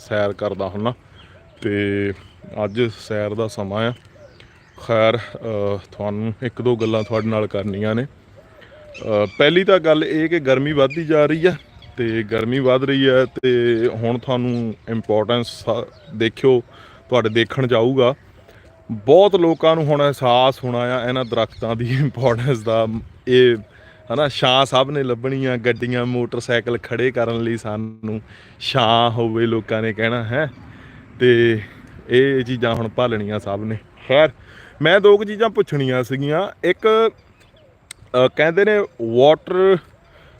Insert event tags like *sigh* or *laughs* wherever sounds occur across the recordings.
ਸੈਰ ਕਰਦਾ ਹੁੰਨਾ। ਤੇ ਅੱਜ ਸੈਰ ਦਾ ਸਮਾਂ ਆ। ਖੈਰ ਤੁਹਾਨੂੰ ਇੱਕ ਦੋ ਗੱਲਾਂ ਤੁਹਾਡੇ ਨਾਲ ਕਰਨੀਆਂ ਨੇ। ਪਹਿਲੀ ਤਾਂ ਗੱਲ ਇਹ ਕਿ ਗਰਮੀ ਵੱਧਦੀ ਜਾ ਰਹੀ ਹੈ ਤੇ ਗਰਮੀ ਵੱਧ ਰਹੀ ਹੈ ਤੇ ਹੁਣ ਤੁਹਾਨੂੰ ਇੰਪੋਰਟੈਂਸ ਦੇਖਿਓ, ਤੁਹਾਡੇ ਦੇਖਣ ਜਾਊਗਾ। ਬਹੁਤ ਲੋਕਾਂ ਨੂੰ ਹੁਣ ਅਹਿਸਾਸ ਹੋਣਾ ਆ, ਇਹਨਾਂ ਦਰਖਤਾਂ ਦੀ ਇੰਪੋਰਟੈਂਸ ਦਾ। ਇਹ ਹਨਾ ਛਾਂ ਸਭ ਨੇ ਲੱਭਣੀਆਂ ਗੱਡੀਆਂ, ਮੋਟਰਸਾਈਕਲ ਖੜੇ ਕਰਨ ਲਈ ਸਾਨੂੰ ਛਾਂ ਹੋਵੇ ਲੋਕਾਂ ਨੇ ਕਹਿਣਾ, ਹੈ। ਤੇ ਇਹ ਚੀਜ਼ਾਂ ਹੁਣ ਭਾਲਣੀਆਂ ਸਭ ਨੇ। ਖੈਰ, ਮੈਂ ਦੋ ਕੁ ਚੀਜ਼ਾਂ ਪੁੱਛਣੀਆਂ ਸੀਗੀਆਂ। ਇੱਕ ਕਹਿੰਦੇ ਨੇ ਵਾਟਰ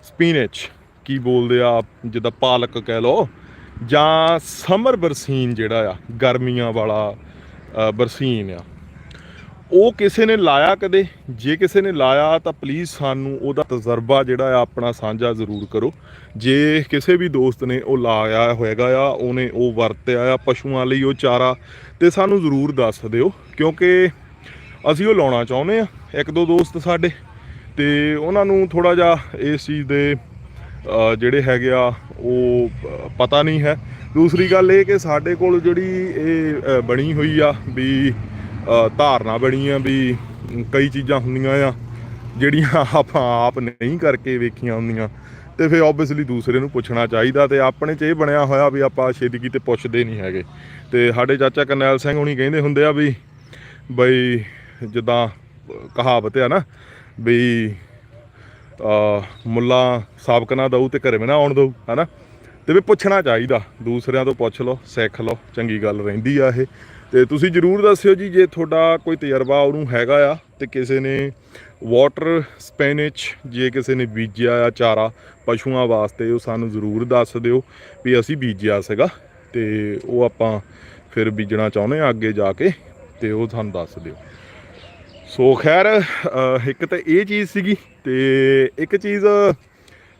ਸਪੀਨਚ ਕੀ ਬੋਲਦੇ ਆ ਜਿੱਦਾਂ ਪਾਲਕ ਕਹਿ ਲਓ, ਜਾਂ ਸਮਰ ਬਰਸੀਨ ਜਿਹੜਾ ਆ, ਗਰਮੀਆਂ ਵਾਲਾ ਬਰਸੀਨ ਆ। ਉਹ ਕਿਸੇ ਨੇ ਲਾਇਆ ਕਦੇ? ਜੇ ਕਿਸੇ ਨੇ ਲਾਇਆ ਤਾਂ ਪਲੀਜ਼ ਸਾਨੂੰ ਉਹਦਾ ਤਜਰਬਾ ਜਿਹੜਾ ਆ ਆਪਣਾ ਸਾਂਝਾ ਜ਼ਰੂਰ ਕਰੋ। ਜੇ ਕਿਸੇ ਵੀ ਦੋਸਤ ਨੇ ਉਹ ਲਾਇਆ ਹੋਏਗਾ ਆ, ਉਹਨੇ ਉਹ ਵਰਤਿਆ ਆ ਪਸ਼ੂਆਂ ਲਈ ਉਹ ਚਾਰਾ, ਤੇ ਸਾਨੂੰ ਜ਼ਰੂਰ ਦੱਸ ਦਿਓ, ਕਿਉਂਕਿ ਅਸੀਂ ਉਹ ਲਾਉਣਾ ਚਾਹੁੰਦੇ ਆ। ਇੱਕ ਦੋ ਦੋਸਤ ਸਾਡੇ, ਤੇ ਉਹਨਾਂ ਨੂੰ ਥੋੜਾ ਜਿਹਾ ਇਸ ਚੀਜ਼ ਦੇ ਜਿਹੜੇ ਹੈਗੇ ਆ, ਉਹ ਪਤਾ ਨਹੀਂ ਹੈ। ਦੂਸਰੀ ਗੱਲ ਇਹ ਕਿ ਸਾਡੇ ਕੋਲ ਜਿਹੜੀ ਇਹ ਬਣੀ ਹੋਈ ਆ ਵੀ ਧਾਰਨਾ ਬਣੀ ਆ ਵੀ ਕਈ ਚੀਜ਼ਾਂ ਹੁੰਦੀਆਂ ਆ, ਜਿਹੜੀਆਂ ਆਪਾਂ ਆਪ ਨਹੀਂ ਕਰਕੇ ਵੇਖੀਆਂ ਹੁੰਦੀਆਂ। ਤੇ ਫਿਰ ਆਬਵੀਅਸਲੀ ਦੂਸਰੇ ਨੂੰ ਪੁੱਛਣਾ ਚਾਹੀਦਾ ਤੇ ਆਪਣੇ 'ਚ ਇਹ ਬਣਿਆ ਹੋਇਆ ਵੀ ਆਪਾਂ ਛੇਤੀ ਕਿਤੇ ਪੁੱਛਦੇ ਨਹੀਂ ਹੈਗੇ। ਤੇ ਸਾਡੇ ਚਾਚਾ ਕਰਨੈਲ ਸਿੰਘ ਹੁਣੀ ਕਹਿੰਦੇ ਹੁੰਦੇ ਆ ਵੀ, ਬਈ ਜਿੱਦਾਂ ਕਹਾਵਤ ਆ ਨਾ ਵੀ ਆ ਮੁੱਲਾ ਸਾਬਕ ਨਾ ਦਊ ਤੇ ਘਰੇ ਵੀ ਨਾ ਆਉਣ ਦਊ, ਹਨਾ? ਤੇ ਵੀ ਪੁੱਛਣਾ ਚਾਹੀਦਾ। ਦੂਸਰਿਆਂ ਤੋਂ ਪੁੱਛ ਲਓ, ਸਿੱਖ ਲਓ, ਚੰਗੀ ਗੱਲ ਰਹਿੰਦੀ ਆ ਇਹ। ਤੇ ਤੁਸੀਂ ਜਰੂਰ ਦੱਸਿਓ ਜੀ ਜੇ ਤੁਹਾਡਾ ਕੋਈ ਤਜਰਬਾ ਉਹਨੂੰ ਹੈਗਾ ਆ ਤੇ ਕਿਸੇ ਨੇ ਵਾਟਰ ਸਪੈਨਿਚ ਜੇ ਕਿਸੇ ਨੇ ਬੀਜਿਆ ਆ ਚਾਰਾ ਪਸ਼ੂਆਂ ਵਾਸਤੇ ਉਹ ਸਾਨੂੰ ਜ਼ਰੂਰ ਦੱਸ ਦਿਓ ਵੀ ਅਸੀਂ ਬੀਜਿਆ ਸੀਗਾ ਤੇ ਉਹ ਆਪਾਂ ਫਿਰ ਬੀਜਣਾ ਚਾਹੁੰਦੇ ਆ ਅੱਗੇ ਜਾ ਕੇ ਤੇ ਉਹ ਸਾਨੂੰ ਦੱਸ ਦਿਓ। ਸੋ ਖੈਰ ਇੱਕ ਤਾਂ ਇਹ ਚੀਜ਼ ਸੀਗੀ ਤੇ ਇੱਕ ਚੀਜ਼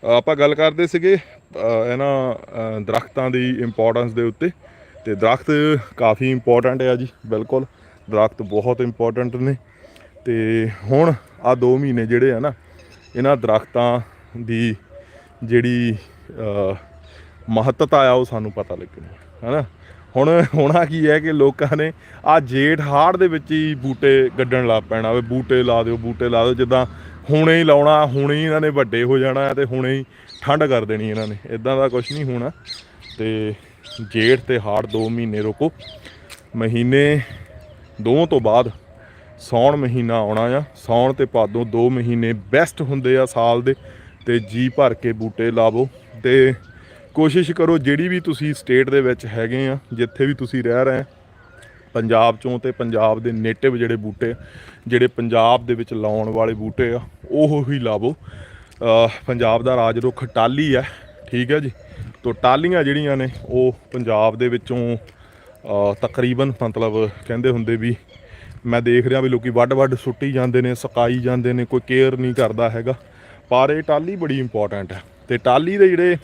ਆਪਾਂ ਗੱਲ ਕਰਦੇ ਸੀਗੇ ਇਹਨਾਂ ਅ, ਦਰਖਤਾਂ ਦੀ ਇੰਪੋਰਟੈਂਸ ਦੇ ਉੱਤੇ। ਤੇ ਦਰਖਤ ਕਾਫੀ ਇੰਪੋਰਟੈਂਟ ਆ ਜੀ, ਬਿਲਕੁਲ। ਦਰਖਤ ਬਹੁਤ ਇੰਪੋਰਟੈਂਟ ਨੇ। ਤੇ ਹੁਣ ਆ 2 ਮਹੀਨੇ ਜਿਹੜੇ ਆ ਨਾ, ਇਹਨਾਂ ਦਰਖਤਾਂ ਦੀ ਜਿਹੜੀ ਮਹੱਤਤਾ ਆ, ਉਹ ਸਾਨੂੰ ਪਤਾ ਲੱਗਣੀ ਹੈ ਨਾ ਹੁਣ, ਹੋਣਾ ਕੀ ਹੈ ਕਿ ਲੋਕਾਂ ਨੇ ਆ ਜੇਠ ਹਾੜ ਦੇ ਵਿੱਚ ਹੀ ਬੂਟੇ ਗੱਡਣ ਲੱਗ ਪੈਣਾ ਵੇ, ਬੂਟੇ ਲਾ ਦਿਓ, ਬੂਟੇ ਲਾ ਦਿਓ, ਜਿੱਦਾਂ ਹੁਣੇ ਹੀ ਲਾਉਣਾ, ਹੁਣੇ ਹੀ ਇਹਨਾਂ ਨੇ ਵੱਡੇ ਹੋ ਜਾਣਾ ਤੇ ਹੁਣੇ ਹੀ ਠੰਡ ਕਰ ਦੇਣੀ ਇਹਨਾਂ ਨੇ ਇਦਾਂ ਦਾ ਕੁਝ ਨਹੀਂ ਹੋਣਾ। ਤੇ ਜੇਠ ਤੇ ਹਾੜ 2 ਮਹੀਨੇ ਰੋਕੋ। ਮਹੀਨੇ ਦੋ ਤੋਂ ਬਾਅਦ ਸੌਣ ਮਹੀਨਾ ਆਉਣਾ ਆ। ਸੌਣ ਤੇ ਭਾਦੋਂ 2 ਮਹੀਨੇ ਬੈਸਟ ਹੁੰਦੇ ਆ ਸਾਲ ਦੇ ਤੇ ਜੀ ਭਰ ਕੇ ਬੂਟੇ ਲਾਵੋ। ਤੇ ਕੋਸ਼ਿਸ਼ ਕਰੋ ਜਿਹੜੀ ਵੀ ਤੁਸੀਂ ਸਟੇਟ ਦੇ ਵਿੱਚ ਹੈਗੇ ਆ, ਜਿੱਥੇ ਵੀ ਤੁਸੀਂ ਰਹਿ ਰਹੇ ਆ, ਪੰਜਾਬ ਚੋਂ ਤੇ ਪੰਜਾਬ ਦੇ ਨੇਟਿਵ ਜਿਹੜੇ ਬੂਟੇ ਜਿਹੜੇ ਪੰਜਾਬ ਦੇ ਵਿੱਚ ਲਾਉਣ ਵਾਲੇ ਬੂਟੇ ਆ, ਉਹ ਹੀ ਲਾਵੋ। ਪੰਜਾਬ ਦਾ ਰਾਜ ਰੁੱਖ ਟਾਲੀ ਹੈ ਠੀਕ ਹੈ ਜੀ? ਤੋਂ ਟਾਲੀਆਂ ਜਿਹੜੀਆਂ ਨੇ, ਉਹ ਪੰਜਾਬ ਦੇ ਵਿੱਚੋਂ ਤਕਰੀਬਨ ਮਤਲਬ ਕਹਿੰਦੇ ਹੁੰਦੇ ਵੀ ਮੈਂ ਦੇਖ ਰਿਹਾ ਵੀ ਲੋਕੀ ਵੱਡ ਵੱਡ ਸੁੱਟੀ ਜਾਂਦੇ ਨੇ, ਸਕਾਈ ਜਾਂਦੇ ਨੇ, ਕੋਈ ਕੇਅਰ ਨਹੀਂ ਕਰਦਾ ਹੈਗਾ। ਪਰ ਇਹ ਟਾਲੀ ਬੜੀ ਇੰਪੋਰਟੈਂਟ ਹੈ ਤੇ ਟਾਲੀ ਦੇ ਜਿਹੜੇ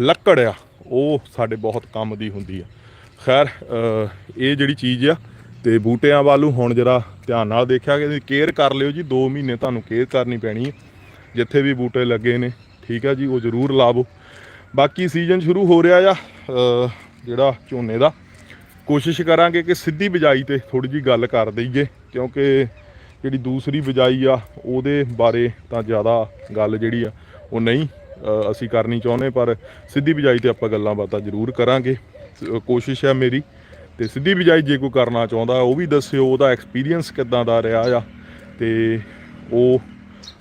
ਲੱਕੜ ਆ, ਉਹ ਸਾਡੇ ਬਹੁਤ ਕੰਮ ਦੀ ਹੁੰਦੀ ਆ। ਖੈਰ ਇਹ ਜਿਹੜੀ ਚੀਜ਼ ਆ ਤੇ ਬੂਟਿਆਂ ਵੱਲੋਂ ਹੁਣ ਜਰਾ ਧਿਆਨ ਨਾਲ ਦੇਖਿਆ ਕਿ ਕੇਅਰ ਕਰ ਲਿਓ ਜੀ 2 ਮਹੀਨੇ ਤੁਹਾਨੂੰ ਕੇਅਰ ਕਰਨੀ ਪੈਣੀ ਹੈ ਜਿੱਥੇ ਵੀ ਬੂਟੇ ਲੱਗੇ ਨੇ, ਠੀਕ ਆ ਜੀ, ਉਹ ਜ਼ਰੂਰ ਲਾਵੋ। ਬਾਕੀ ਸੀਜ਼ਨ ਸ਼ੁਰੂ ਹੋ ਰਿਹਾ ਆ ਜਿਹੜਾ ਝੋਨੇ ਦਾ, ਕੋਸ਼ਿਸ਼ ਕਰਾਂਗੇ ਕਿ ਸਿੱਧੀ ਬਿਜਾਈ ਤੇ ਥੋੜੀ ਜੀ ਗੱਲ ਕਰ ਦਈਏ, ਕਿਉਂਕਿ ਜਿਹੜੀ ਦੂਸਰੀ ਬਿਜਾਈ ਆ, ਉਹਦੇ ਬਾਰੇ ਤਾਂ ਜ਼ਿਆਦਾ ਗੱਲ ਜਿਹੜੀ ਆ, ਉਹ ਨਹੀਂ ਅਸੀਂ ਕਰਨੀ ਚਾਹੁੰਦੇ, ਪਰ ਸਿੱਧੀ ਬਿਜਾਈ ਤੇ ਆਪਾਂ ਗੱਲਾਂ ਬਾਤਾਂ ਜ਼ਰੂਰ ਕਰਾਂਗੇ। ਕੋਸ਼ਿਸ਼ ਹੈ ਮੇਰੀ, ਤੇ ਸਿੱਧੀ ਬਿਜਾਈ ਜੇ ਕੋਈ ਕਰਨਾ ਚਾਹੁੰਦਾ, ਉਹ ਵੀ ਦੱਸਿਓ, ਉਹਦਾ ਐਕਸਪੀਰੀਅੰਸ ਕਿੱਦਾਂ ਦਾ ਰਿਹਾ ਆ, ਤੇ ਉਹ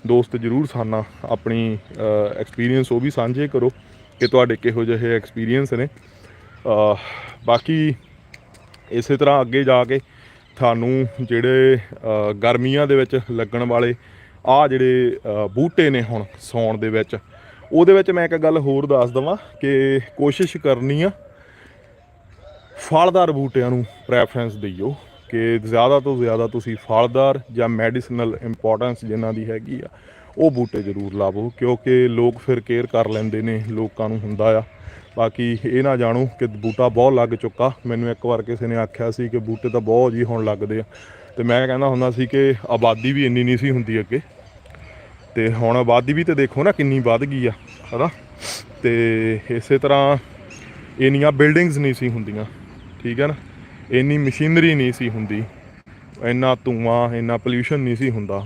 ਦੋਸਤ ਜਰੂਰ ਸਾਨਾ ਆਪਣੀ ਐਕਸਪੀਰੀਅੰਸ ਉਹ ਵੀ ਸਾਂਝੇ ਕਰੋ। ਕਿ ਤੁਹਾਡੇ ਕਿਹੋ ਜਿਹੇ ਐਕਸਪੀਰੀਅੰਸ ਨੇ। ਬਾਕੀ ਇਸੇ ਤਰ੍ਹਾਂ ਅੱਗੇ ਜਾ ਕੇ ਤੁਹਾਨੂੰ ਜਿਹੜੇ ਗਰਮੀਆਂ ਦੇ ਵਿੱਚ ਲੱਗਣ ਵਾਲੇ ਆ ਜਿਹੜੇ ਬੂਟੇ ਨੇ ਹੁਣ ਸੌਣ ਦੇ ਵਿੱਚ, ਉਹਦੇ ਵਿੱਚ ਮੈਂ ਇੱਕ ਗੱਲ ਹੋਰ ਦੱਸ ਦਵਾਂ ਕਿ ਕੋਸ਼ਿਸ਼ ਕਰਨੀ ਆ ਫਲਦਾਰ ਬੂਟਿਆਂ ਨੂੰ ਪ੍ਰੈਫਰੈਂਸ ਦਿਓ ਕਿ ਜ਼ਿਆਦਾ ਤੋਂ ਜ਼ਿਆਦਾ ਤੁਸੀਂ ਫਲਦਾਰ ਜਾਂ ਮੈਡੀਸਨਲ ਇੰਪੋਰਟੈਂਸ ਜਿਨ੍ਹਾਂ ਦੀ ਹੈਗੀ ਆ ਉਹ ਬੂਟੇ ਜ਼ਰੂਰ ਲਾਵੋ, ਕਿਉਂਕਿ ਲੋਕ ਫਿਰ ਕੇਅਰ ਕਰ ਲੈਂਦੇ ਨੇ, ਲੋਕਾਂ ਨੂੰ ਹੁੰਦਾ ਆ। ਬਾਕੀ ਇਹ ਨਾ ਜਾਣੋ ਕਿ ਬੂਟਾ ਬਹੁਤ ਲੱਗ ਚੁੱਕਾ। ਮੈਨੂੰ ਇੱਕ ਵਾਰ ਕਿਸੇ ਨੇ ਆਖਿਆ ਸੀ ਕਿ ਬੂਟੇ ਤਾਂ ਬਹੁਤ ਜੀ ਹੁਣ ਲੱਗਦੇ ਆ। ਤੇ ਮੈਂ ਕਹਿੰਦਾ ਹੁੰਦਾ ਸੀ ਕਿ ਆਬਾਦੀ ਵੀ ਇੰਨੀ ਨਹੀਂ ਸੀ ਹੁੰਦੀ ਅੱਗੇ। ਤੇ ਹੁਣ ਆਬਾਦੀ ਵੀ ਤੇ ਦੇਖੋ ਨਾ ਕਿੰਨੀ ਵੱਧ ਗਈ ਆ, ਹਨਾ? ਤੇ ਇਸੇ ਤਰ੍ਹਾਂ ਇੰਨੀਆਂ ਬਿਲਡਿੰਗਸ ਨਹੀਂ ਸੀ ਹੁੰਦੀਆਂ, ਠੀਕ ਹੈ ਨਾ? ਇੰਨੀ ਮਸ਼ੀਨਰੀ ਨਹੀਂ ਸੀ ਹੁੰਦੀ। ਇੰਨਾ ਧੂਆਂ, ਇੰਨਾ ਪੋਲਿਊਸ਼ਨ ਨਹੀਂ ਸੀ ਹੁੰਦਾ।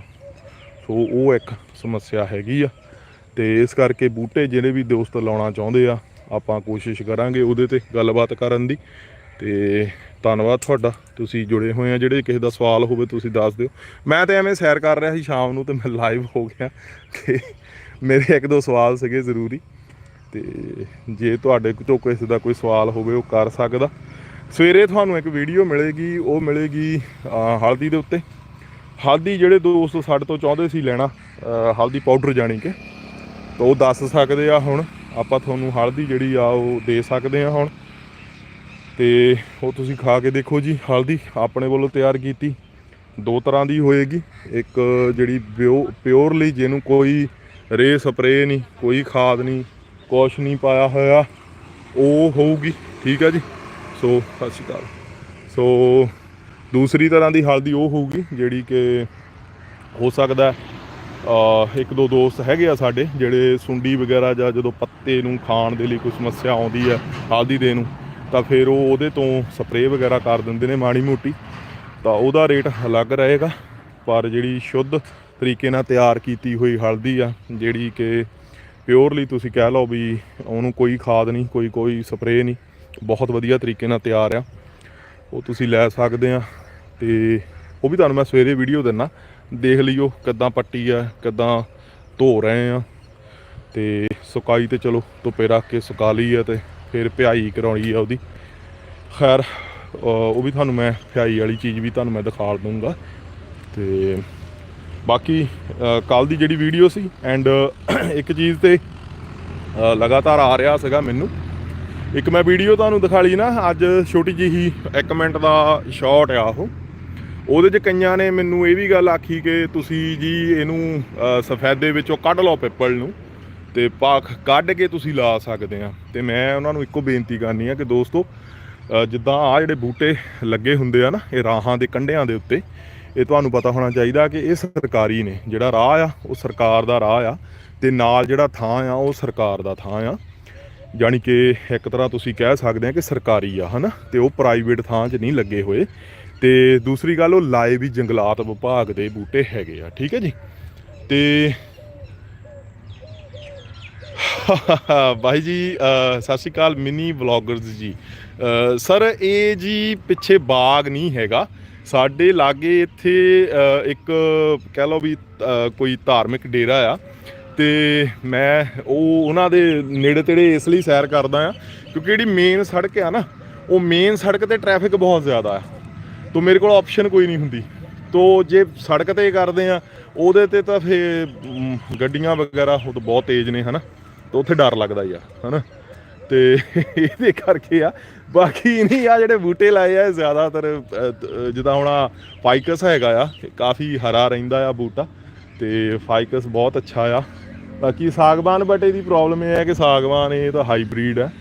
ਸੋ ਉਹ ਇੱਕ ਸਮੱਸਿਆ ਹੈਗੀ ਆ ਤੇ ਇਸ ਕਰਕੇ ਬੂਟੇ ਜਿਹੜੇ ਵੀ ਦੋਸਤ ਲਾਉਣਾ ਚਾਹੁੰਦੇ ਆ, ਆਪਾਂ ਕੋਸ਼ਿਸ਼ ਕਰਾਂਗੇ ਉਹਦੇ ਤੇ ਗੱਲਬਾਤ ਕਰਨ ਦੀ ਤੇ ਧੰਨਵਾਦ ਤੁਹਾਡਾ, ਤੁਸੀਂ ਜੁੜੇ ਹੋਏ ਆ, ਜਿਹੜੇ ਕਿਸੇ ਦਾ ਸਵਾਲ ਹੋਵੇ ਤੁਸੀਂ ਦੱਸ ਦਿਓ। ਮੈਂ ਤਾਂ ਐਵੇਂ ਸੈਰ ਕਰ ਰਿਹਾ ਸੀ ਸ਼ਾਮ ਨੂੰ ਤੇ ਮੈਂ ਲਾਈਵ ਹੋ ਗਿਆ ਕਿ ਮੇਰੇ ਇੱਕ ਦੋ ਸਵਾਲ ਸੀਗੇ ਜ਼ਰੂਰੀ ਤੇ ਜੇ ਤੁਹਾਡੇ ਤੋਂ ਕਿਸੇ ਦਾ ਕੋਈ ਸਵਾਲ ਹੋਵੇ ਉਹ ਕਰ ਸਕਦਾ। ਸਵੇਰੇ ਤੁਹਾਨੂੰ ਇੱਕ ਵੀਡੀਓ ਮਿਲੇਗੀ, ਉਹ ਮਿਲੇਗੀ ਹਲਦੀ ਦੇ ਉੱਤੇ। ਹਲਦੀ ਜਿਹੜੇ ਦੋਸਤ ਸਾਡੇ ਤੋਂ ਚਾਹੁੰਦੇ ਸੀ ਲੈਣਾ ਹਲਦੀ ਪਾਊਡਰ ਜਾਣੀ ਕਿ, ਤਾਂ ਉਹ ਦੱਸ ਸਕਦੇ ਆ ਹੁਣ, ਆਪਾਂ ਤੁਹਾਨੂੰ ਹਲਦੀ ਜਿਹੜੀ ਆ ਉਹ ਦੇ ਸਕਦੇ ਆ ਹੁਣ। ਤੇ ਉਹ ਤੁਸੀਂ ਖਾ ਕੇ ਦੇਖੋ ਜੀ, ਹਲਦੀ ਆਪਣੇ ਵੱਲੋਂ ਤਿਆਰ ਕੀਤੀ, ਦੋ ਤਰ੍ਹਾਂ ਦੀ ਹੋਏਗੀ। ਇੱਕ ਜਿਹੜੀ ਪਿਓਰਲੀ ਜਿਹਨੂੰ ਕੋਈ ਰੇ ਸਪਰੇ ਨਹੀਂ, ਕੋਈ ਖਾਦ ਨਹੀਂ, ਕੁਛ ਨਹੀਂ ਪਾਇਆ ਹੋਇਆ, ਉਹ ਹੋਊਗੀ, ਠੀਕ ਆ ਜੀ? ਸੋ, ਸਤਿ ਸ਼੍ਰੀ ਅਕਾਲ। ਸੋ ਦੂਸਰੀ ਤਰ੍ਹਾਂ ਦੀ ਹਲਦੀ ਉਹ ਹੋਊਗੀ, ਜਿਹੜੀ ਕਿ ਹੋ ਸਕਦਾ ਇੱਕ ਦੋ ਦੋਸਤ ਹੈਗੇ ਆ ਸਾਡੇ, ਜਿਹੜੇ ਸੁੰਡੀ ਵਗੈਰਾ ਜਾਂ ਜਦੋਂ ਪੱਤੇ ਨੂੰ ਖਾਣ ਦੇ ਲਈ ਕੋਈ ਸਮੱਸਿਆ ਆਉਂਦੀ ਹੈ ਹਲਦੀ ਦੇ ਨੂੰ, ਤਾਂ ਫਿਰ ਉਹ ਉਹਦੇ ਤੋਂ ਸਪਰੇਅ ਵਗੈਰਾ ਕਰ ਦਿੰਦੇ ਨੇ ਮਾੜੀ ਮੋਟੀ। ਤਾਂ ਉਹਦਾ ਰੇਟ ਅਲੱਗ ਰਹੇਗਾ, ਪਰ ਜਿਹੜੀ ਸ਼ੁੱਧ ਤਰੀਕੇ ਨਾਲ ਤਿਆਰ ਕੀਤੀ ਹੋਈ ਹਲਦੀ ਆ, ਜਿਹੜੀ ਕਿ ਪਿਓਰਲੀ ਤੁਸੀਂ ਕਹਿ ਲਓ ਵੀ ਉਹਨੂੰ ਕੋਈ ਖਾਦ ਨਹੀਂ, ਕੋਈ ਕੋਈ ਸਪਰੇਅ ਨਹੀਂ, ਬਹੁਤ ਵਧੀਆ ਤਰੀਕੇ ਨਾਲ ਤਿਆਰ ਆ। ਉਹ ਤੁਸੀਂ ਲੈ ਸਕਦੇ ਆ। ਤੇ ਉਹ ਵੀ ਤੁਹਾਨੂੰ ਮੈਂ ਸਵੇਰੇ ਵੀਡੀਓ ਦਿੰਨਾ। ਦੇਖ ਲਿਓ ਕਿੱਦਾਂ ਪੱਟੀ ਆ, ਕਿੱਦਾਂ ਧੋ ਰਹੇ ਆ। ਤੇ ਸੁਕਾਈ ਤੇ ਚਲੋ, ਧੁੱਪੇ ਰੱਖ ਕੇ ਸੁਕਾ ਲਈ ਆ ਤੇ ਫਿਰ ਪਿਆਈ ਕਰਾਉਣੀ ਆ ਉਹਦੀ। ਖੈਰ ਉਹ ਵੀ ਤੁਹਾਨੂੰ ਮੈਂ ਪਿਆਈ ਵਾਲੀ ਚੀਜ਼ ਵੀ ਤੁਹਾਨੂੰ ਮੈਂ ਦਿਖਾ ਦੂੰਗਾ ਤੇ ਬਾਕੀ ਕੱਲ ਦੀ ਜਿਹੜੀ ਵੀਡੀਓ ਸੀ ਐਂਡ ਇੱਕ ਚੀਜ਼ ਤੇ ਲਗਾਤਾਰ ਆ ਰਿਹਾ ਸੀਗਾ ਮੈਨੂੰ। ਇੱਕ ਮੈਂ ਵੀਡੀਓ ਤੁਹਾਨੂੰ ਦਿਖਾ ਲਈ ਨਾ, ਅੱਜ ਛੋਟੀ ਜਿਹੀ 1 ਮਿੰਟ ਦਾ ਸ਼ਾਰਟ ਆ ਉਹ। ਉਹਦੇ 'ਚ ਕਈਆਂ ਨੇ ਮੈਨੂੰ ਇਹ ਵੀ ਗੱਲ ਆਖੀ ਕਿ ਤੁਸੀਂ ਜੀ ਇਹਨੂੰ ਸਫੈਦੇ ਵਿੱਚੋਂ ਕੱਢ ਲਓ ਪਿੱਪਲ ਨੂੰ ਤੇ ਪਾਖ ਕੱਢ ਕੇ ਤੁਸੀਂ ਲਾ ਸਕਦੇ ਆ। ਤੇ ਮੈਂ ਉਹਨਾਂ ਨੂੰ ਇੱਕੋ ਬੇਨਤੀ ਕਰਨੀ ਆ ਕਿ ਦੋਸਤੋ ਜਿੱਦਾਂ ਆ ਜਿਹੜੇ ਬੂਟੇ ਲੱਗੇ ਹੁੰਦੇ ਆ ਨਾ, ਇਹ ਰਾਹਾਂ ਦੇ ਕੰਢਿਆਂ ਦੇ ਉੱਤੇ, ਇਹ ਤੁਹਾਨੂੰ ਪਤਾ ਹੋਣਾ ਚਾਹੀਦਾ ਕਿ ਇਹ ਸਰਕਾਰੀ ਨੇ। ਜਿਹੜਾ ਰਾਹ ਆ, ਉਹ ਸਰਕਾਰ ਦਾ ਰਾਹ ਆ ਤੇ ਨਾਲ ਜਿਹੜਾ ਥਾਂ ਆ, ਉਹ ਸਰਕਾਰ ਦਾ ਥਾਂ ਆ। ਜਾਣੀ ਕਿ ਇੱਕ ਤਰ੍ਹਾਂ ਤੁਸੀਂ ਕਹਿ ਸਕਦੇ ਆ ਕਿ ਸਰਕਾਰੀ ਆ, ਹਨਾ? ਤੇ ਉਹ ਪ੍ਰਾਈਵੇਟ ਥਾਂ 'ਚ ਨਹੀਂ ਲੱਗੇ ਹੋਏ। ਤੇ ਦੂਸਰੀ ਗੱਲ, ਉਹ ਲਾਏ ਵੀ ਜੰਗਲਾਤ ਵਿਭਾਗ ਦੇ ਬੂਟੇ ਹੈਗੇ ਆ, ਠੀਕ ਹੈ ਜੀ? ਤੇ ਭਾਈ ਜੀ ਸਤਿ ਸ਼੍ਰੀ ਅਕਾਲ ਮਿਨੀ ਵਲੌਗਰਸ ਜੀ। ਸਰ, ਇਹ ਜੀ ਪਿੱਛੇ ਬਾਗ ਨਹੀਂ ਹੈਗਾ। ਸਾਡੇ ਲਾਗੇ ਇੱਥੇ ਇੱਕ ਕਹਿ ਲਓ ਵੀ ਕੋਈ ਧਾਰਮਿਕ ਡੇਰਾ ਆ। ਤੇ ਮੈਂ, ਉਹ, ਉਹਨਾਂ ਦੇ ਨੇੜੇ ਤੇੜੇ ਇਸ ਲਈ ਸੈਰ ਕਰਦਾ ਆ, ਕਿਉਂਕਿ ਜਿਹੜੀ ਮੇਨ ਸੜਕ ਆ ਨਾ, ਉਹ ਮੇਨ ਸੜਕ ਤੇ ਟ੍ਰੈਫਿਕ ਬਹੁਤ ਜ਼ਿਆਦਾ ਆ। ਤੋ ਮੇਰੇ ਕੋਲ ਆਪਸ਼ਨ ਕੋਈ ਨਹੀਂ ਹੁੰਦੀ। ਤੋ ਜੇ ਸੜਕ ਤੇ ਕਰਦੇ ਆ ਉਹਦੇ ਤੇ ਤਾਂ ਫੇ ਗੱਡੀਆਂ ਵਗੈਰਾ ਉਹ ਤਾਂ ਬਹੁਤ ਤੇਜ਼ ਨੇ ਹਨਾ? ਤਾਂ ਉੱਥੇ ਡਰ ਲੱਗਦਾ ਹੀ ਆ ਹਨਾ? ਤੇ *laughs* ਇਹਦੇ ਕਰਕੇ ਆ। ਬਾਕੀ ਨਹੀਂ ਆ ਜਿਹੜੇ ਬੂਟੇ ਲਾਏ ਆ ਜ਼ਿਆਦਾਤਰ ਅ, ਜਿੱਦਾਂ ਹੁਣ ਫਾਈਕਸ ਹੈਗਾ ਆ ਕਾਫੀ ਹਰਾ ਰਹਿੰਦਾ ਆ ਬੂਟਾ ਤੇ ਫਾਈਕਸ ਬਹੁਤ ਅੱਛਾ ਆ। ਬਾਕੀ ਸਾਗਵਾਨ ਬਟੇ ਦੀ ਪ੍ਰੋਬਲਮ ਇਹ ਹੈ ਕਿ ਸਾਗਵਾਨ ਇਹ ਤਾਂ ਹਾਈਬ੍ਰਿਡ ਹੈ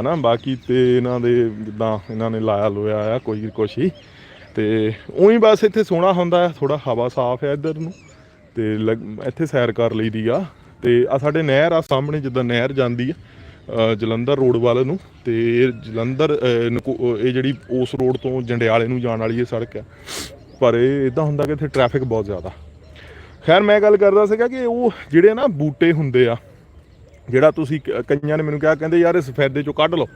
ਹਨਾ, ਬਾਕੀ ਤੇ ਇਹਨਾਂ ਦੇ ਜਿੱਦਾਂ ਇਹਨਾਂ ਨੇ ਲਾਇਆ ਲੋਇਆ ਆ, ਕੋਈ ਕੁਛ ਹੀ। ਤੇ ਉਹੀ ਬਸ ਇੱਥੇ ਸੋਹਣਾ ਹੁੰਦਾ ਹੈ ਥੋੜਾ ਹਵਾ ਸਾਫ਼ ਹੈ ਇੱਧਰ ਨੂੰ। ਤੇ ਲੱਗ- ਇੱਥੇ ਸੈਰ ਕਰ ਲਈਦੀ ਆ। ਤੇ ਆ ਸਾਡੇ ਨਹਿਰ ਆ ਸਾਹਮਣੇ, ਜਿੱਦਾਂ ਨਹਿਰ ਜਾਂਦੀ ਆ ਜਲੰਧਰ ਰੋਡ ਵੱਲ ਨੂੰ। ਤੇ ਜਲੰਧਰ ਨਕੋ- ਇਹ ਜਿਹੜੀ ਉਸ ਰੋਡ ਤੋਂ ਜੰਡਿਆਲੇ ਨੂੰ ਜਾਣ ਵਾਲੀ ਇਹ ਸੜਕ ਆ। ਪਰ ਇਹ ਇਦਾਂ ਹੁੰਦਾ ਕਿ ਇੱਥੇ ਟ੍ਰੈਫਿਕ ਬਹੁਤ ਜ਼ਿਆਦਾ। ਖੈਰ, ਮੈਂ ਗੱਲ ਕਰਦਾ ਸੀਗਾ ਕਿ ਉਹ ਜਿਹੜੇ ਨਾ ਬੂਟੇ ਹੁੰਦੇ ਆ ਜਿਹੜਾ ਤੁਸੀਂ ਕ- ਕਈਆਂ ਨੇ ਮੈਨੂੰ ਕਿਹਾ, ਕਹਿੰਦੇ ਯਾਰ ਇਹ ਸਫੈਦੇ ਚੋਂ ਕੱਢ ਲਓ।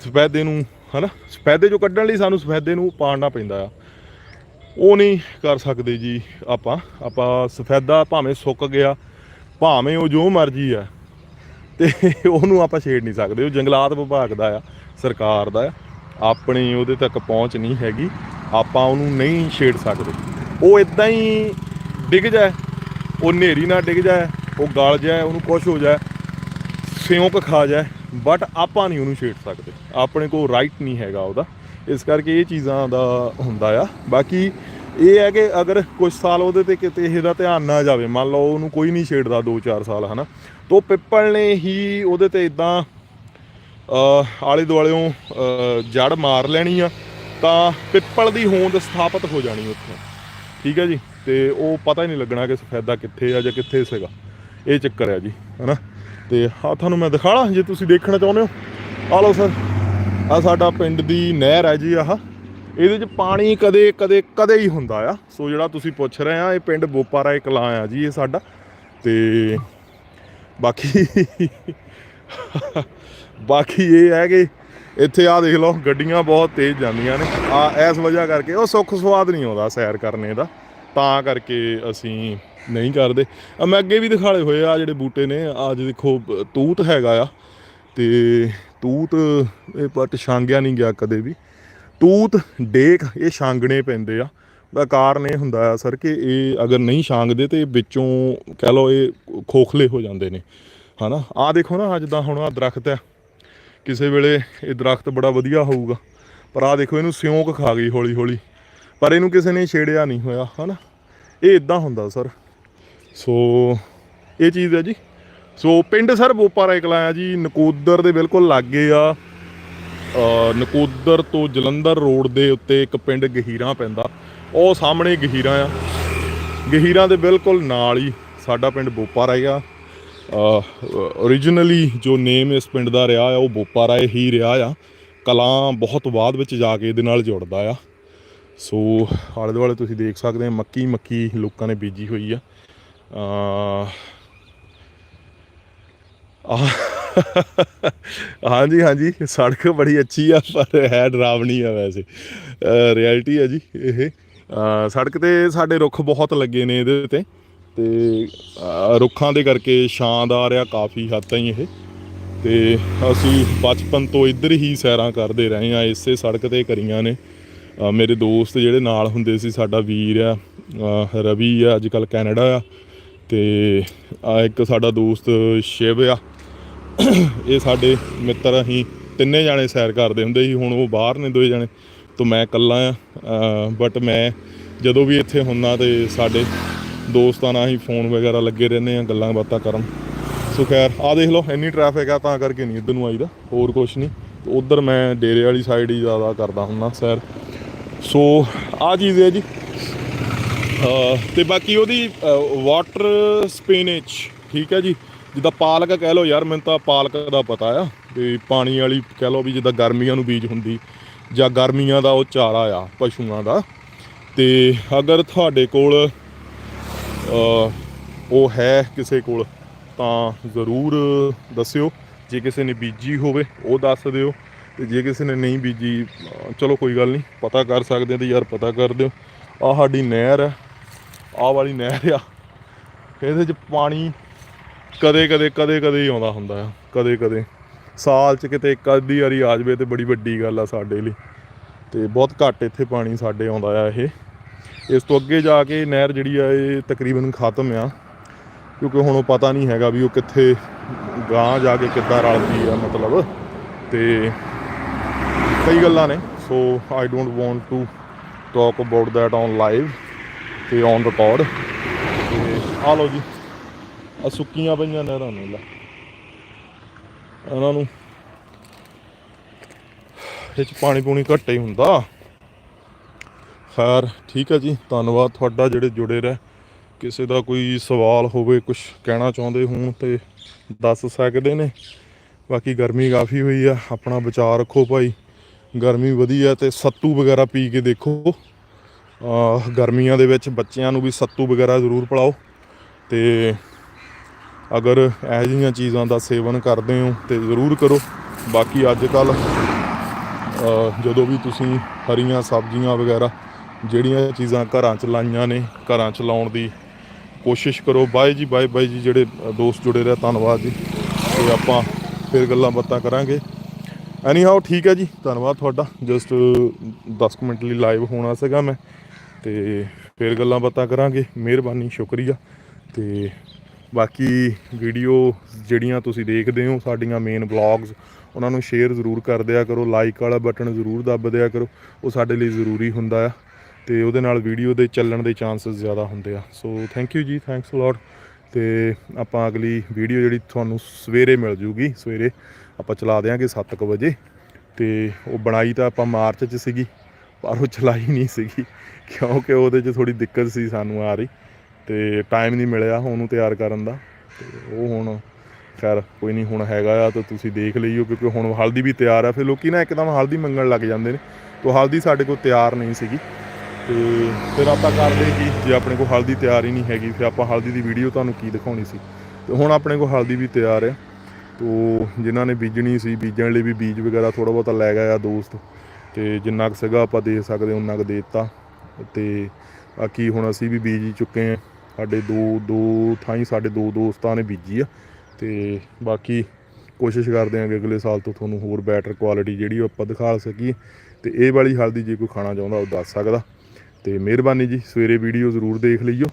ਸਫੈਦੇ ਨੂੰ, ਹਨਾ? ਸਫੈਦੇ ਚੋਂ ਕੱਢਣ ਲਈ ਸਾਨੂੰ ਸਫੈਦੇ ਨੂੰ ਪਾੜਨਾ ਪੈਂਦਾ ਆ। ਉਹ ਨਹੀਂ ਕਰ ਸਕਦੇ ਜੀ ਆਪਾਂ। ਆਪਾਂ ਸਫੈਦਾ ਭਾਵੇਂ ਸੁੱਕ ਗਿਆ, ਭਾਵੇਂ ਉਹ ਜੋ ਮਰਜ਼ੀ ਆ। ਤੇ *laughs* ਉਹਨੂੰ ਆਪਾਂ ਛੇੜ ਨਹੀਂ ਸਕਦੇ। ਉਹ ਜੰਗਲਾਤ ਵਿਭਾਗ ਦਾ ਆ, ਸਰਕਾਰ ਦਾ ਆ। ਆਪਣੀ ਉਹਦੇ ਤੱਕ ਪਹੁੰਚ ਨਹੀਂ ਹੈਗੀ। ਆਪਾਂ ਉਹਨੂੰ ਨਹੀਂ ਛੇੜ ਸਕਦੇ। ਉਹ ਇਦਾਂ ਹੀ ਡਿੱਗ ਜਾਏ, ਉਹ ਨੇਰੀ ਨਾਲ ਡਿੱਗ ਜਾਏ, ਉਹ ਗਲ ਜਾਏ, ਉਹਨੂੰ ਕੁਛ ਹੋ ਜਾਏ ਸਿਉਂਕ ਖਾ ਜਾਏ ਬਟ ਆਪਾਂ ਨਹੀਂ ਉਹਨੂੰ ਛੇੜ ਸਕਦੇ। ਆਪਣੇ ਕੋਲ ਰਾਈਟ ਨਹੀਂ ਹੈਗਾ ਉਹਦਾ। ਇਸ ਕਰਕੇ ਇਹ ਚੀਜ਼ਾਂ ਦਾ ਹੁੰਦਾ ਆ। ਬਾਕੀ ਇਹ ਹੈ ਕਿ ਅਗਰ ਕੁਝ ਸਾਲ ਉਹਦੇ ਤੇ ਕਿਤੇ ਇਹਦਾ ਧਿਆਨ ਨਾ ਜਾਵੇ, ਮੰਨ ਲਓ ਉਹਨੂੰ ਕੋਈ ਨਹੀਂ ਛੇੜਦਾ 2-4 ਸਾਲ, ਹਨਾ। ਤੋ ਪਿੱਪਲ ਨੇ ਹੀ ਉਹਦੇ ਤੇ ਇਦਾਂ ਆਲੇ ਦੁਆਲਿਓਂ ਜੜ ਮਾਰ ਲੈਣੀ ਆ, ਤਾਂ ਪਿੱਪਲ ਦੀ ਹੋਂਦ ਸਥਾਪਿਤ ਹੋ ਜਾਣੀ ਉੱਥੇ। ਠੀਕ ਹੈ ਜੀ? ਤੇ ਉਹ ਪਤਾ ਹੀ ਨਹੀਂ ਲੱਗਣਾ ਕਿ ਸਫੈਦਾ ਕਿੱਥੇ ਆ ਜਾਂ ਕਿੱਥੇ ਸੀਗਾ। ਇਹ ਚੱਕਰ ਹੈ ਜੀ, ਹਨਾ? ਤੇ ਆ ਤੁਹਾਨੂੰ ਮੈਂ ਦਿਖਾਣਾ ਜੇ ਤੁਸੀਂ ਦੇਖਣਾ ਚਾਹੁੰਦੇ ਹੋ। ਆ ਲਓ ਸਰ, ਆ ਸਾਡਾ ਪਿੰਡ ਦੀ ਨਹਿਰ ਹੈ ਜੀ ਆਹ। ਇਹਦੇ 'ਚ ਪਾਣੀ ਕਦੇ ਕਦੇ ਕਦੇ ਹੀ ਹੁੰਦਾ ਆ। ਸੋ ਜਿਹੜਾ ਤੁਸੀਂ ਪੁੱਛ ਰਹੇ ਆ, ਇਹ ਪਿੰਡ ਬੋਪਾਰਾਏ ਕਲਾਂ ਆ ਜੀ, ਇਹ ਸਾਡਾ। ਤੇ ਬਾਕੀ ਬਾਕੀ ਇਹ ਹੈ ਕਿ ਇੱਥੇ ਆ ਦੇਖ ਲਓ, ਗੱਡੀਆਂ ਬਹੁਤ ਤੇਜ਼ ਜਾਂਦੀਆਂ ਨੇ। ਆ ਇਸ ਵਜ੍ਹਾ ਕਰਕੇ ਉਹ ਸੁੱਖ ਸਵਾਦ ਨਹੀਂ ਆਉਂਦਾ ਸੈਰ ਕਰਨੇ ਦਾ। ਤਾਂ ਕਰਕੇ ਅਸੀਂ ਨਹੀਂ ਕਰਦੇ। ਆ ਮੈਂ ਅੱਗੇ ਵੀ ਦਿਖਾਲੇ ਹੋਏ ਆ ਜਿਹੜੇ ਬੂਟੇ ਨੇ। ਅੱਜ ਦੇਖੋ ਤੂਤ ਹੈਗਾ ਆ। ਤੇ ਤੂਤ, ਇਹ ਪੱਟ ਛਾਂਗਿਆ ਨਹੀਂ ਗਿਆ ਕਦੇ ਵੀ। ਤੂਤ, ਡੇਕ, ਇਹ ਛਾਂਗਣੇ ਪੈਂਦੇ ਆ। ਦਾ ਕਾਰਨ ਇਹ ਹੁੰਦਾ ਆ ਸਰ ਕਿ ਇਹ ਅਗਰ ਨਹੀਂ ਛਾਂਗਦੇ ਤੇ ਵਿੱਚੋਂ ਕਹਿ ਲਓ ਇਹ ਖੋਖਲੇ ਹੋ ਜਾਂਦੇ ਨੇ। ਹਨਾ? ਆ ਦੇਖੋ ਨਾ ਅੱਜ ਦਾ ਹੁਣ ਆ ਦਰਖਤ ਆ। ਕਿਸੇ ਵੇਲੇ ਇਹ ਦਰਖਤ ਬੜਾ ਵਧੀਆ ਹੋਊਗਾ। ਪਰ ਆ ਦੇਖੋ, ਇਹਨੂੰ ਸਿਉਂਕ ਖਾ ਗਈ ਹੌਲੀ ਹੌਲੀ ਪਰ ਇਹਨੂੰ ਕਿਸੇ ਨੇ ਛੇੜਿਆ ਨਹੀਂ ਹੋਇਆ। ਹਨਾ? ਇਹ ਇਦਾਂ ਹੁੰਦਾ ਸਰ। ਸੋ, ਇਹ ਚੀਜ਼ ਹੈ ਜੀ। ਸੋ, ਪਿੰਡ ਸਰ ਬੋਪਾਰਾ ਇਕਲਾ ਆ ਜੀ, ਨਕੋਦਰ ਦੇ ਬਿਲਕੁਲ ਲਾਗੇ ਆ। ਨਕੋਦਰ ਤੋਂ ਜਲੰਧਰ ਰੋਡ ਦੇ ਉੱਤੇ ਇੱਕ ਪਿੰਡ ਗਹੀਰਾਂ ਪੈਂਦਾ। ਉਹ ਸਾਹਮਣੇ ਗਹੀਰਾਂ ਆ। ਗਹੀਰਾਂ ਦੇ ਬਿਲਕੁਲ ਨਾਲ ਹੀ ਸਾਡਾ ਪਿੰਡ ਬੋਪਾਰਾ ਹੈਗਾ originally ਜੋ ਨੇਮ ਇਸ ਪਿੰਡ ਦਾ ਰਿਹਾ ਆ, ਉਹ ਬੋਪਾ ਰਾਏ ਹੀ ਰਿਹਾ ਆ। ਕਲਾਂ ਬਹੁਤ ਬਾਅਦ ਵਿੱਚ ਜਾ ਕੇ ਇਹਦੇ ਨਾਲ ਜੁੜਦਾ ਆ। ਸੋ, ਆਲੇ ਦੁਆਲੇ ਤੁਸੀਂ ਦੇਖ ਸਕਦੇ ਆ ਮੱਕੀ ਮੱਕੀ ਲੋਕਾਂ ਨੇ ਬੀਜੀ ਹੋਈ ਆ। *laughs* ਹਾਂਜੀ ਹਾਂਜੀ, ਸੜਕ ਬੜੀ ਅੱਛੀ ਆ, ਪਰ ਹੈ ਡਰਾਵਣੀ ਆ ਵੈਸੇ। ਰਿਐਲਿਟੀ ਆ ਜੀ ਇਹ। ਸੜਕ ਤੇ ਸਾਡੇ ਰੁੱਖ ਬਹੁਤ ਲੱਗੇ ਨੇ ਇਹਦੇ ਤੇ। ਤੇ ਰੁੱਖਾਂ ਦੇ ਕਰਕੇ ਸ਼ਾਨਦਾਰ ਆ ਕਾਫੀ ਹੱਦ ਤਾਈਂ ਇਹ। ਤੇ ਅਸੀਂ ਬਚਪਨ ਤੋਂ ਇੱਧਰ ਹੀ ਸੈਰਾਂ ਕਰਦੇ ਰਹੇ ਆ ਇਸੇ ਸੜਕ ਤੇ ਕਰੀਆਂ ਨੇ। ਮੇਰੇ ਦੋਸਤ ਜਿਹੜੇ ਨਾਲ ਹੁੰਦੇ ਸੀ, ਸਾਡਾ ਵੀਰ ਆ ਰਵੀ ਆ, ਅੱਜ ਕੱਲ ਕੈਨੇਡਾ ਆ। ਤੇ ਆ ਇੱਕ ਸਾਡਾ ਦੋਸਤ ਸ਼ਿਵ ਆ। ਇਹ ਸਾਡੇ ਮਿੱਤਰ, ਅਸੀਂ ਤਿੰਨੇ ਜਾਣੇ ਸੈਰ ਕਰਦੇ ਹੁੰਦੇ ਸੀ, ਹੁਣ ਉਹ ਬਾਹਰ ਨੇ ਦੋਏ ਜਾਣੇ, ਤੋਂ ਮੈਂ ਇਕੱਲਾ ਆ। ਬਟ ਮੈਂ ਜਦੋਂ ਵੀ ਇੱਥੇ ਹੁੰਨਾ ਤੇ ਸਾਡੇ ਦੋਸਤਾਂ ਨਾਲ ਹੀ ਫੋਨ ਵਗੈਰਾ ਲੱਗੇ ਰਹਿੰਦੇ ਆ, ਗੱਲਾਂ ਬਾਤਾਂ ਕਰਨ। ਸੋ ਖੈਰ ਆ ਦੇਖ ਲਓ, ਇੰਨੀ ਟ੍ਰੈਫਿਕ ਆ, ਤਾਂ ਕਰਕੇ ਨਹੀਂ ਇੱਧਰ ਨੂੰ ਆਈਦਾ, ਹੋਰ ਕੁਛ ਨਹੀਂ। ਤੇ ਉਧਰ ਮੈਂ ਡੇਰੇ ਵਾਲੀ ਸਾਈਡ ਹੀ ਜ਼ਿਆਦਾ ਕਰਦਾ ਹੁੰਨਾ ਸੈਰ। ਸੋ ਆ ਚੀਜ਼ ਹੈ ਜੀ ਤੇ ਬਾਕੀ ਉਹਦੀ ਵਾਟਰ ਸਪਿਨਚ ਠੀਕ ਹੈ ਜੀ? ਜਿੱਦਾਂ ਪਾਲਕ ਕਹਿ ਲਓ ਯਾਰ, ਮੈਨੂੰ ਤਾਂ ਪਾਲਕ ਦਾ ਪਤਾ ਆ ਤੇ ਪਾਣੀ ਵਾਲੀ ਕਹਿ ਲਓ ਵੀ ਜਿੱਦਾਂ ਗਰਮੀਆਂ ਨੂੰ ਬੀਜ ਹੁੰਦੀ, ਜਾਂ ਗਰਮੀਆਂ ਦਾ ਉਹ ਚਾਰਾ ਆ, ਪਸ਼ੂਆਂ ਦਾ। ਤੇ ਅਗਰ ਤੁਹਾਡੇ ਕੋਲ ਉਹ ਹੈ ਕਿਸੇ ਕੋਲ, ਤਾਂ ਜ਼ਰੂਰ ਦੱਸਿਓ। ਜੇ ਕਿਸੇ ਨੇ ਬੀਜੀ ਹੋਵੇ, ਉਹ ਦੱਸ ਦਿਓ। ਤੇ ਜੇ ਕਿਸੇ ਨੇ ਨਹੀਂ ਬੀਜੀ ਚਲੋ ਕੋਈ ਗੱਲ ਨਹੀਂ, ਪਤਾ ਕਰ ਸਕਦੇ ਆ ਤੇ ਯਾਰ ਪਤਾ ਕਰ ਦਿਓ। ਆ ਸਾਡੀ ਨਹਿਰ ਹੈ ਆਹ ਵਾਲੀ ਨਹਿਰ ਆ। ਇਹਦੇ 'ਚ ਪਾਣੀ ਕਦੇ ਕਦੇ ਕਦੇ ਕਦੇ ਹੀ ਆਉਂਦਾ ਹੁੰਦਾ ਆ, ਕਦੇ ਕਦੇ। ਸਾਲ 'ਚ ਕਿਤੇ ਇੱਕ ਅੱਧੀ ਵਾਰੀ ਆ ਜਾਵੇ ਤੇ ਬੜੀ ਵੱਡੀ ਗੱਲ ਆ ਸਾਡੇ ਲਈ। ਤੇ ਬਹੁਤ ਘੱਟ ਇੱਥੇ ਪਾਣੀ ਸਾਡੇ ਆਉਂਦਾ ਆ ਇਹ। ਇਸ ਤੋਂ ਅੱਗੇ ਜਾ ਕੇ ਨਹਿਰ ਜਿਹੜੀ ਆ ਇਹ ਤਕਰੀਬਨ ਖਤਮ ਆ। ਕਿਉਂਕਿ ਹੁਣ ਉਹ ਪਤਾ ਨਹੀਂ ਹੈਗਾ ਵੀ ਉਹ ਕਿੱਥੇ ਗਾਂ ਜਾ ਕੇ ਕਿੱਦਾਂ ਰਲਦੀ ਆ ਮਤਲਬ। ਤੇ ਕਈ ਗੱਲਾਂ ਨੇ। So I don't want to talk about that on live ਤੇ ਔਨ ਰਿਕਾਰਡ ਤੇ ਆ ਲਓ ਜੀ ਆ ਸੁੱਕੀਆਂ ਪਈਆਂ ਨਹਿਰਾਂ ਨੂੰ, ਲੈ। ਇਹਨਾਂ ਨੂੰ ਇਹ ਚ ਪਾਣੀ ਪੂਣੀ ਘੱਟ ਹੀ ਹੁੰਦਾ। ਖੈਰ, ਠੀਕ ਹੈ ਜੀ, ਧੰਨਵਾਦ ਤੁਹਾਡਾ ਜਿਹੜੇ ਜੁੜੇ ਰਹੇ। ਕਿਸੇ ਦਾ ਕੋਈ ਸਵਾਲ ਹੋਵੇ ਕੁਝ ਕਹਿਣਾ ਚਾਹੁੰਦੇ ਹੋਣ ਤੇ ਦੱਸ ਸਕਦੇ ਨੇ। ਬਾਕੀ ਗਰਮੀ ਕਾਫੀ ਹੋਈ ਆ, ਆਪਣਾ ਬਚਾਅ ਰੱਖੋ ਭਾਈ। ਗਰਮੀ ਵਧੀਆ ਤੇ ਸੱਤੂ ਵਗੈਰਾ ਪੀ ਕੇ ਦੇਖੋ। ਗਰਮੀਆਂ ਦੇ ਵਿੱਚ ਬੱਚਿਆਂ ਨੂੰ ਵੀ ਸੱਤੂ ਵਗੈਰਾ ਜ਼ਰੂਰ ਪਿਲਾਓ। ਤੇ ਅਗਰ ਇਹੋ ਜਿਹੀਆਂ ਚੀਜ਼ਾਂ ਦਾ ਸੇਵਨ ਕਰਦੇ ਹੋ ਤੇ ਜ਼ਰੂਰ ਕਰੋ। ਬਾਕੀ ਅੱਜ ਕੱਲ ਜਦੋਂ ਵੀ ਤੁਸੀਂ ਹਰੀਆਂ ਸਬਜ਼ੀਆਂ ਵਗੈਰਾ ਜਿਹੜੀਆਂ ਚੀਜ਼ਾਂ ਘਰਾਂ ਚ ਲਾਈਆਂ ਨੇ, ਘਰਾਂ ਚ ਲਾਉਣ ਦੀ ਕੋਸ਼ਿਸ਼ ਕਰੋ। ਬਾਏ ਜੀ, ਬਾਏ ਬਾਏ ਜੀ, ਜਿਹੜੇ ਦੋਸਤ ਜੁੜੇ ਰਹੇ, ਧੰਨਵਾਦ ਜੀ। ਤੇ ਆਪਾਂ ਫਿਰ ਗੱਲਾਂ ਬਾਤਾਂ ਕਰਾਂਗੇ। ਐਨੀ ਹਾਓ ਠੀਕ ਹੈ ਜੀ। ਧੰਨਵਾਦ ਤੁਹਾਡਾ। ਜਸਟ 10 ਕੁ ਮਿੰਟ ਲਈ ਲਾਈਵ ਹੋਣਾ ਸੀਗਾ ਮੈਂ। ਤੇ ਫਿਰ ਗੱਲਾਂ ਬਾਤਾਂ ਕਰਾਂਗੇ। ਮਿਹਰਬਾਨੀ, ਸ਼ੁਕਰੀਆ। ਤੇ ਬਾਕੀ ਵੀਡੀਓ ਜਿਹੜੀਆਂ ਤੁਸੀਂ ਦੇਖਦੇ ਹੋ, ਸਾਡੀਆਂ ਮੇਨ ਵਲੌਗਸ ਉਹਨਾਂ ਨੂੰ ਸ਼ੇਅਰ ਜ਼ਰੂਰ ਕਰ ਦਿਆ ਕਰੋ। ਲਾਈਕ ਵਾਲਾ ਬਟਨ ਜ਼ਰੂਰ ਦੱਬ ਦਿਆ ਕਰੋ। ਉਹ ਸਾਡੇ ਲਈ ਜ਼ਰੂਰੀ ਹੁੰਦਾ ਆ। ਤੇ ਉਹਦੇ ਨਾਲ ਵੀਡੀਓ ਦੇ ਚੱਲਣ ਦੇ ਚਾਂਸਸ ਜ਼ਿਆਦਾ ਹੁੰਦੇ ਆ। So thank you ji thanks a lot ਤੇ ਆਪਾਂ ਅਗਲੀ ਵੀਡੀਓ ਜਿਹੜੀ ਤੁਹਾਨੂੰ ਸਵੇਰੇ ਮਿਲ ਜੂਗੀ, ਸਵੇਰੇ ਆਪਾਂ ਚਲਾ ਦਿਆਂਗੇ 7:00 ਵਜੇ। ਤੇ ਉਹ ਬਣਾਈ ਤਾਂ ਆਪਾਂ ਮਾਰਚ 'ਚ ਸੀਗੀ। ਪਰ ਉਹ ਚਲਾਈ ਨਹੀਂ ਸੀਗੀ। ਕਿਉਂਕਿ ਉਹਦੇ 'ਚ ਥੋੜੀ ਦਿੱਕਤ ਸੀ ਸਾਨੂੰ ਆ ਰਹੀ। ਤੇ ਟਾਈਮ ਨਹੀਂ ਮਿਲਿਆ ਉਹਨੂੰ ਤਿਆਰ ਕਰਨ ਦਾ। ਤੇ ਉਹ ਹੁਣ ਖੈਰ ਕੋਈ ਨਹੀਂ, ਹੁਣ ਹੈਗਾ ਆ ਤਾਂ ਤੁਸੀਂ ਦੇਖ ਲਈਓ ਕਿਉਂਕਿ ਹੁਣ ਹਲਦੀ ਵੀ ਤਿਆਰ ਆ। ਫਿਰ ਲੋਕੀ ਨਾ ਇੱਕਦਮ ਹਲਦੀ ਮੰਗਣ ਲੱਗ ਜਾਂਦੇ ਨੇ। ਤੋ ਹਲਦੀ ਸਾਡੇ ਕੋਲ ਤਿਆਰ ਨਹੀਂ ਸੀਗੀ। ਤੇ ਫਿਰ ਆਪਾਂ ਕਰਦੇ ਕੀ ਜੇ ਆਪਣੇ ਕੋਲ ਹਲਦੀ ਤਿਆਰ ਹੀ ਨਹੀਂ ਹੈਗੀ, ਫਿਰ ਆਪਾਂ ਹਲਦੀ ਦੀ ਵੀਡੀਓ ਤੁਹਾਨੂੰ ਕੀ ਦਿਖਾਉਣੀ ਸੀ। ਤੇ ਹੁਣ ਆਪਣੇ ਕੋਲ ਹਲਦੀ ਵੀ ਤਿਆਰ ਆ। ਤੋ ਜਿਨ੍ਹਾਂ ਨੇ ਬੀਜਣੀ ਸੀ, ਬੀਜਣ ਲਈ ਵੀ ਬੀਜ ਵਗੈਰਾ ਥੋੜਾ ਬਹੁਤਾ ਲੈ ਗਿਆ ਆ ਦੋਸਤ। ਤੇ ਜਿੰਨਾ ਕੁ ਸੀਗਾ ਆਪਾਂ ਦੇ ਸਕਦੇ ਉਹਨਾਂ ਕੁ ਦੇ ਦਿੱਤਾ। ਤੇ ਬਾਕੀ ਹੁਣ ਅਸੀਂ ਵੀ ਬੀਜ ਚੁੱਕੇ ਆ ਸਾਡੇ ਦੋ ਦੋ ਥਾਈਂ ਸਾਡੇ ਦੋ ਦੋਸਤਾਂ ਨੇ ਬੀਜੀ ਆ। ਤੇ ਬਾਕੀ ਕੋਸ਼ਿਸ਼ ਕਰਦੇ ਹਾਂ ਕਿ ਅਗਲੇ ਸਾਲ ਤੋਂ ਤੁਹਾਨੂੰ ਹੋਰ ਬੈਟਰ ਕੁਆਲਿਟੀ ਜਿਹੜੀ ਉਹ ਆਪਾਂ ਦਿਖਾ ਸਕੀਏ। ਤੇ ਇਹ ਵਾਲੀ ਹਲਦੀ ਜੇ ਕੋਈ ਖਾਣਾ ਚਾਹੁੰਦਾ ਉਹ ਦੱਸ ਸਕਦਾ। ਤੇ ਮਿਹਰਬਾਨੀ ਜੀ, ਸਵੇਰੇ ਵੀਡੀਓ ਜ਼ਰੂਰ ਦੇਖ ਲਈਓ।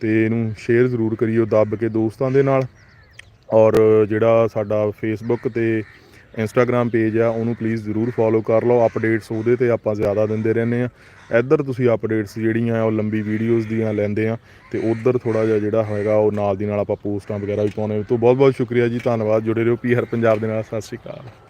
ਤੇ ਇਹਨੂੰ ਸ਼ੇਅਰ ਜ਼ਰੂਰ ਕਰਿਓ, ਦੱਬ ਕੇ ਦੋਸਤਾਂ ਦੇ ਨਾਲ। ਔਰ ਜਿਹੜਾ ਸਾਡਾ ਫੇਸਬੁੱਕ ਤੇ ਇੰਸਟਾਗ੍ਰam ਪੇਜ ਆ, ਉਹਨੂੰ ਪਲੀਜ਼ ਜ਼ਰੂਰ ਫੋਲੋ ਕਰ ਲਓ। ਅਪਡੇਟਸ ਉਹਦੇ ਤੇ ਆਪਾਂ ਜ਼ਿਆਦਾ ਦਿੰਦੇ ਰਹਿੰਦੇ ਆ। ਇੱਧਰ ਤੁਸੀਂ ਅਪਡੇਟਸ ਜਿਹੜੀਆਂ ਉਹ ਲੰਬੀ ਵੀਡੀਓਜ਼ ਦੀਆਂ ਲੈਂਦੇ ਆ। ਤੇ ਉਧਰ ਥੋੜਾ ਜਿਹਾ ਜਿਹੜਾ ਹੋਏਗਾ ਉਹ ਨਾਲ ਦੀ ਨਾਲ ਆਪਾਂ ਪੋਸਟਾਂ ਵਗੈਰਾ ਵੀ ਪਾਉਣੇ ਤੋਂ ਬਹੁਤ ਬਹੁਤ ਸ਼ੁਕਰੀਆ ਜੀ, ਧੰਨਵਾਦ। ਜੁੜੇ ਰਹੋ ਪੀਆਰ ਪੰਜਾਬ ਦੇ ਨਾਲ। ਸਤਿ ਸ਼੍ਰੀ ਅਕਾਲ।